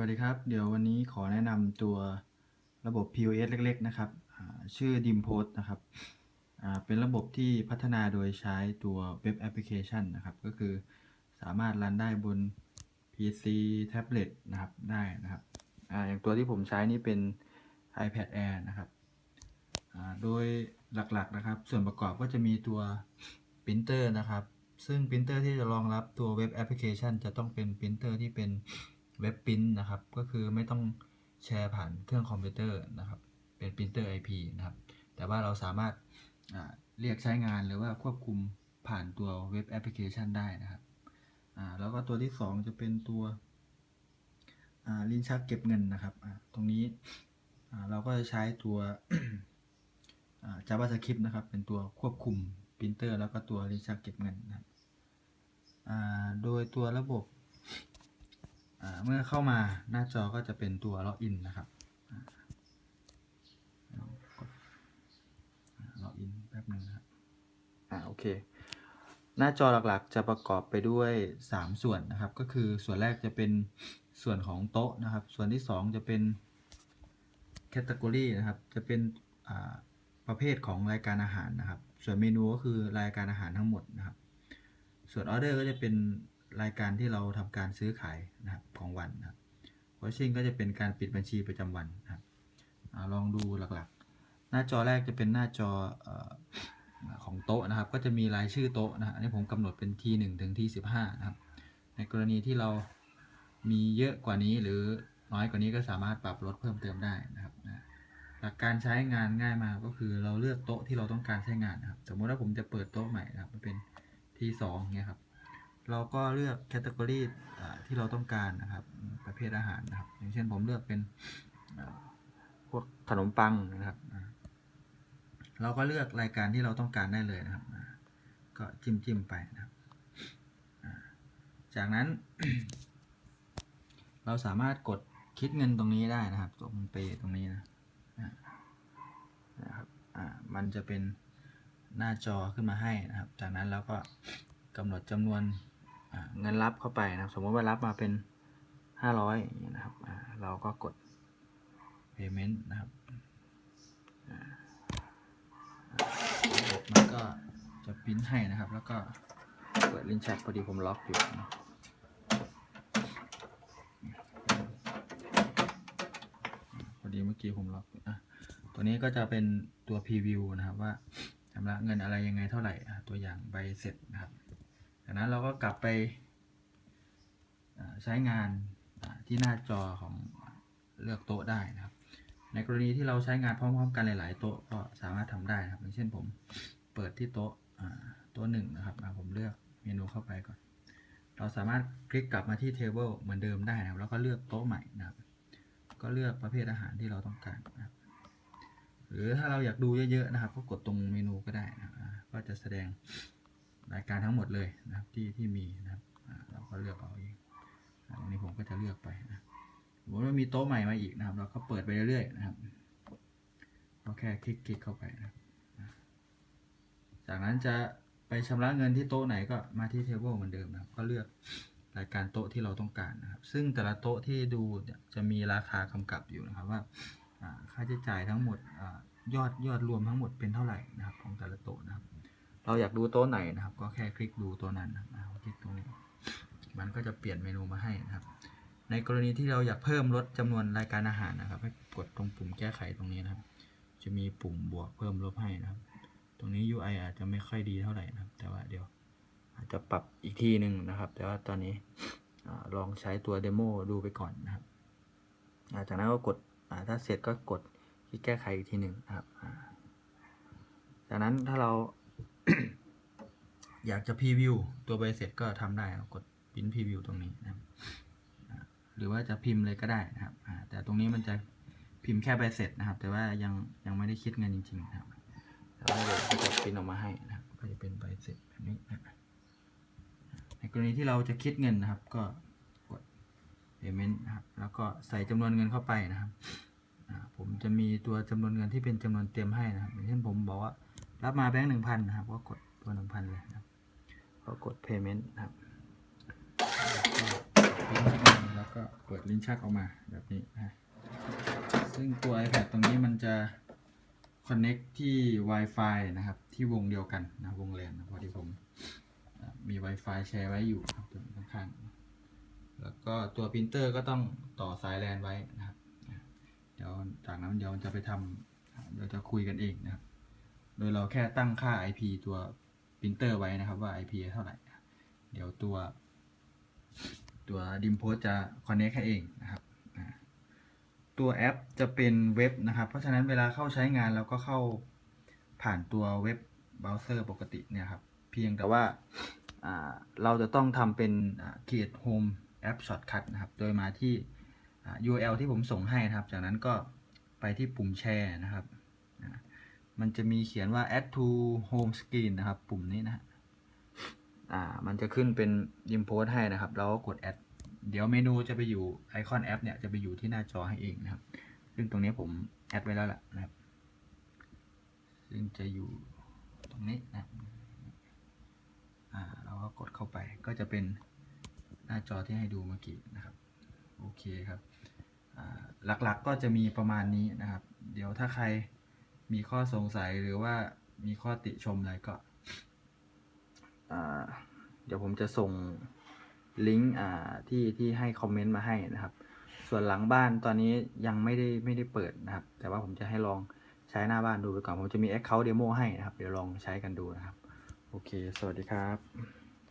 วัสดีครับ เดี๋ยววันนี้ขอแนะนำตัวระบบ POS เล็ก ๆ นะครับ ชื่อ Dimpost นะครับ เป็นระบบที่พัฒนาโดยใช้ตัวเว็บแอปพลิเคชันนะครับ ก็คือสามารถรันได้บน PC แท็บเล็ตนะครับ ได้นะครับออย่างตัวที่ผมใช้นี่เป็น iPad Air นะครับ โดยหลักๆนะครับ ส่วนประกอบก็จะมีตัวปรินเตอร์นะครับ ซึ่งปรินเตอร์ที่จะรองรับตัวเว็บแอปพลิเคชัน จะต้องเป็นปรินเตอร์ที่เป็น เว็บปรินท์นะครับ ก็คือไม่ต้องแชร์ผ่านเครื่องคอมพิวเตอร์นะครับ เป็นปรินเตอร์ IP นะครับ แต่ว่าเราสามารถเรียกใช้งานหรือว่าควบคุมผ่านตัวเว็บแอปพลิเคชันได้นะครับแล้วก็ตัวที่ 2 จะเป็นตัวลิ้นชักเก็บเงินนะครับ ตรงนี้เราก็จะใช้ตัว JavaScript นะครับ เป็นตัวควบคุมปรินเตอร์แล้วก็ตัวลิ้นชักเก็บเงินนะครับโดยตัวระบบ เมื่อเข้ามาหน้าจอก็จะเป็นตัวล็อกอินนะครับล็อกอินแป๊บหนึ่งครับอ่าโอเค หน้าจอหลักๆ จะประกอบไปด้วย 3 ส่วนนะครับ ก็คือส่วนแรกจะเป็นส่วนของโต๊ะนะครับ ส่วนที่ 2 จะเป็นแคตตากรีนะครับ จะเป็นประเภทของรายการอาหารนะครับ ส่วนเมนูก็คือรายการอาหารทั้งหมดนะครับ ส่วนออเดอร์ก็จะเป็น รายการที่เราทำการซื้อขายนะครับของวันนะครับวอชิ่งก็จะเป็นการปิดบัญชีประจำวันนะครับลองดูหลักๆ หน้าจอแรกจะเป็นหน้าจออของโต๊ะนะครับ ก็จะมีรายชื่อโต๊ะนะอันนี้ผมกำหนดเป็นที่1ถึงที่15 นะครับ ในกรณีที่เรามีเยอะกว่านี้หรือน้อยกว่านี้ก็สามารถปรับลดเพิ่มเติมได้นะครับนะหลักการใช้งานง่ายมากก็คือเราเลือกโต๊ะที่เราต้องการใช้งานนะครับ สมมติว่าผมจะเปิดโต๊ะใหม่นะครับมันเป็นที่สองเนี่ยครับ เราก็เลือกแคตตากรีที่เราต้องการนะครับ ประเภทอาหารนะครับ อย่างเช่นผมเลือกเป็นพวกขนมปังนะครับ เราก็เลือกรายการที่เราต้องการได้เลยนะครับ ก็จิ้มจิ้มๆไปนะครับ จากนั้น เราสามารถกดคิดเงินตรงนี้ได้นะครับ ตรงเปตรงนี้นะนะครับอ่ามันจะเป็นหน้าจอขึ้นมาให้นะครับ จากนั้นเราก็กำหนดจำนวน เงินรับเข้าไปนะครับ สมมติว่ารับมาเป็น500อย่างนี้นะครับเราก็กด payment นะครับระบบมันก็จะพิมพ์ให้นะครับ แล้วก็เปิดลิ้นชักพอดีผมล็อกอยู่นะพอดีเมื่อกี้ผมล็อกอะตัวนี้ก็จะเป็นตัวพรีวิวนะครับว่าชำระเงินอะไรยังไงเท่าไหร่ตัวอย่างใบเสร็จนะครับ จากนั้นเราก็กลับไปใช้งานที่หน้าจอของเลือกโต๊ะได้นะครับ ในกรณีที่เราใช้งานพร้อม ๆ กันหลาย ๆ โต๊ะก็สามารถทำได้นะครับอย่างเช่นผมเปิดที่โต๊ะโต๊ะหนึ่งนะครับผมเลือกเมนูเข้าไปก่อน เราสามารถคลิกกลับมาที่ table เหมือนเดิมได้นะครับแล้วก็เลือกโต๊ะใหม่นะครับ ก็เลือกประเภทอาหารที่เราต้องการนะครับ หรือถ้าเราอยากดูเยอะ ๆ นะครับ ก็กดตรงเมนูก็ได้นะครับก็จะแสดง รายการทั้งหมดเลยนะครับที่ที่มีนะครับเราก็เลือกเอาเองอันนี้ผมก็จะเลือกไปนะสมมติว่ามีโต๊ะใหม่มาอีกนะครับ เราก็เปิดไปเรื่อยๆนะครับก็แค่คลิกๆเข้าไปนะจากนั้นจะไปชำระเงินที่โต๊ะไหนก็มาที่เทเบิลเหมือนเดิมนะครับ ก็เลือกรายการโต๊ะที่เราต้องการนะครับ ซึ่งแต่ละโต๊ะที่ดูจะมีราคากำกับอยู่นะครับว่าค่าใช้จ่ายทั้งหมดอยอดยอดรวมทั้งหมดเป็นเท่าไหร่นะครับของแต่ละโต๊ะนะครับ เราอยากดูโต๊ะไหนนะครับ ก็แค่คลิกดูตัวนั้นนะครับคลิกตรงนี้ มันก็จะเปลี่ยนเมนูมาให้นะครับ ในกรณีที่เราอยากเพิ่มลดจำนวนรายการอาหารนะครับให้กดตรงปุ่มแก้ไขตรงนี้นะครับ จะมีปุ่มบวกเพิ่มลบให้นะครับ ตรงนี้ UI อาจจะไม่ค่อยดีเท่าไหร่นะครับ แต่ว่าเดี๋ยวอาจจะปรับอีกทีหนึ่งนะครับ แต่ว่าตอนนี้อลองใช้ตัวเดโมดูไปก่อนนะครับาจากนั้นก็กดถ้าเสร็จก็กดที่แก้ไขอีกทีหนึ่งนะครับ จากนั้นถ้าเรา อยากจะพรีวิวตัวใบเสร็จก็ทำได้กดพิมพ์พรีวิวตรงนี้นะครับหรือว่าจะพิมพ์เลยก็ได้นะครับแต่ตรงนี้มันจะพิมพ์แค่ใบเสร็จนะครับ แต่ว่ายังยังไม่ได้คิดเงินจริงๆนะครับแล้วเดี๋ยวก็จะพิมพ์ออกมาให้นะครับก็จะเป็นใบเสร็จแบบนี้นะครับในกรณีที่เราจะคิดเงินนะครับ ก็กด payment นะครับแล้วก็ใส่จำนวนเงินเข้าไปนะครับผมจะมีตัวจำนวนเงินที่เป็นจำนวนเต็มให้นะครับอย่างเช่นผมบอกว่ารับมาแบงค์หนึ่งพันนะครับ ก็กดตัวหนึ่งพันเลยนะครับ ก็กด payment นะครับแล้วก็เปิดลิ้นชักออกมาแบบนี้นะซึ่งตัว iPad ตรงนี้มันจะ Connect ที่ Wi-Fi นะครับ ที่วงเดียวกันนะวงแลนนะพอดีผมมี Wi-Fi แชร์ไว้อยู่ครับข้างๆแล้วก็ตัวพิมพ์เตอร์ก็ต้องต่อสายแลนไว้นะครับเดี๋ยวจากนั้นเดี๋ยวจะไปทำอ่าเดี๋ยวจะคุยกันเองนะครับ โดยเราแค่ตั้งค่า IP ตัว พิมพ์เตอร์ไว้นะครับว่า IP เท่าไหร่ เดี๋ยวตัวตัวดิมโพสจะ connect ให้เองนะครับตัวแอปจะเป็นเว็บนะครับ เพราะฉะนั้นเวลาเข้าใช้งานเราก็เข้าผ่านตัวเว็บเบราว์เซอร์ปกติเนี่ยครับ เพียงแต่ว่าเราจะต้องทำเป็น create home app shortcut นะครับ โดยมาที่ URL ที่ผมส่งให้นะครับ จากนั้นก็ไปที่ปุ่มแชร์นะครับ มันจะมีเขียนว่า add to home screen นะครับ ปุ่มนี้นะฮะอ่า มันจะขึ้นเป็น import ให้นะครับแล้วก็กด add เดี๋ยวเมนูจะไปอยู่ไอคอนแอปเนี่ยจะไปอยู่ที่หน้าจอให้เองนะครับ ซึ่งตรงนี้ผมแอดไว้แล้วแหละนะครับ ซึ่งจะอยู่ตรงนี้นะ อ่า เราก็กดเข้าไปก็จะเป็นหน้าจอที่ให้ดูเมื่อกี้นะครับ โอเคครับอ่าหลักๆก็จะมีประมาณนี้นะครับ เดี๋ยวถ้าใคร มีข้อสงสัยหรือว่ามีข้อติชมอะไรก็เดี๋ยวผมจะส่งลิงก์อ่าที่ที่ให้คอมเมนต์มาให้นะครับ ส่วนหลังบ้านตอนนี้ยังไม่ได้ไม่ได้เปิดนะครับ แต่ว่าผมจะให้ลองใช้หน้าบ้านดูไปก่อน ผมจะมี Account Demo ให้นะครับ เดี๋ยวลองใช้กันดูนะครับ โอเค สวัสดีครับ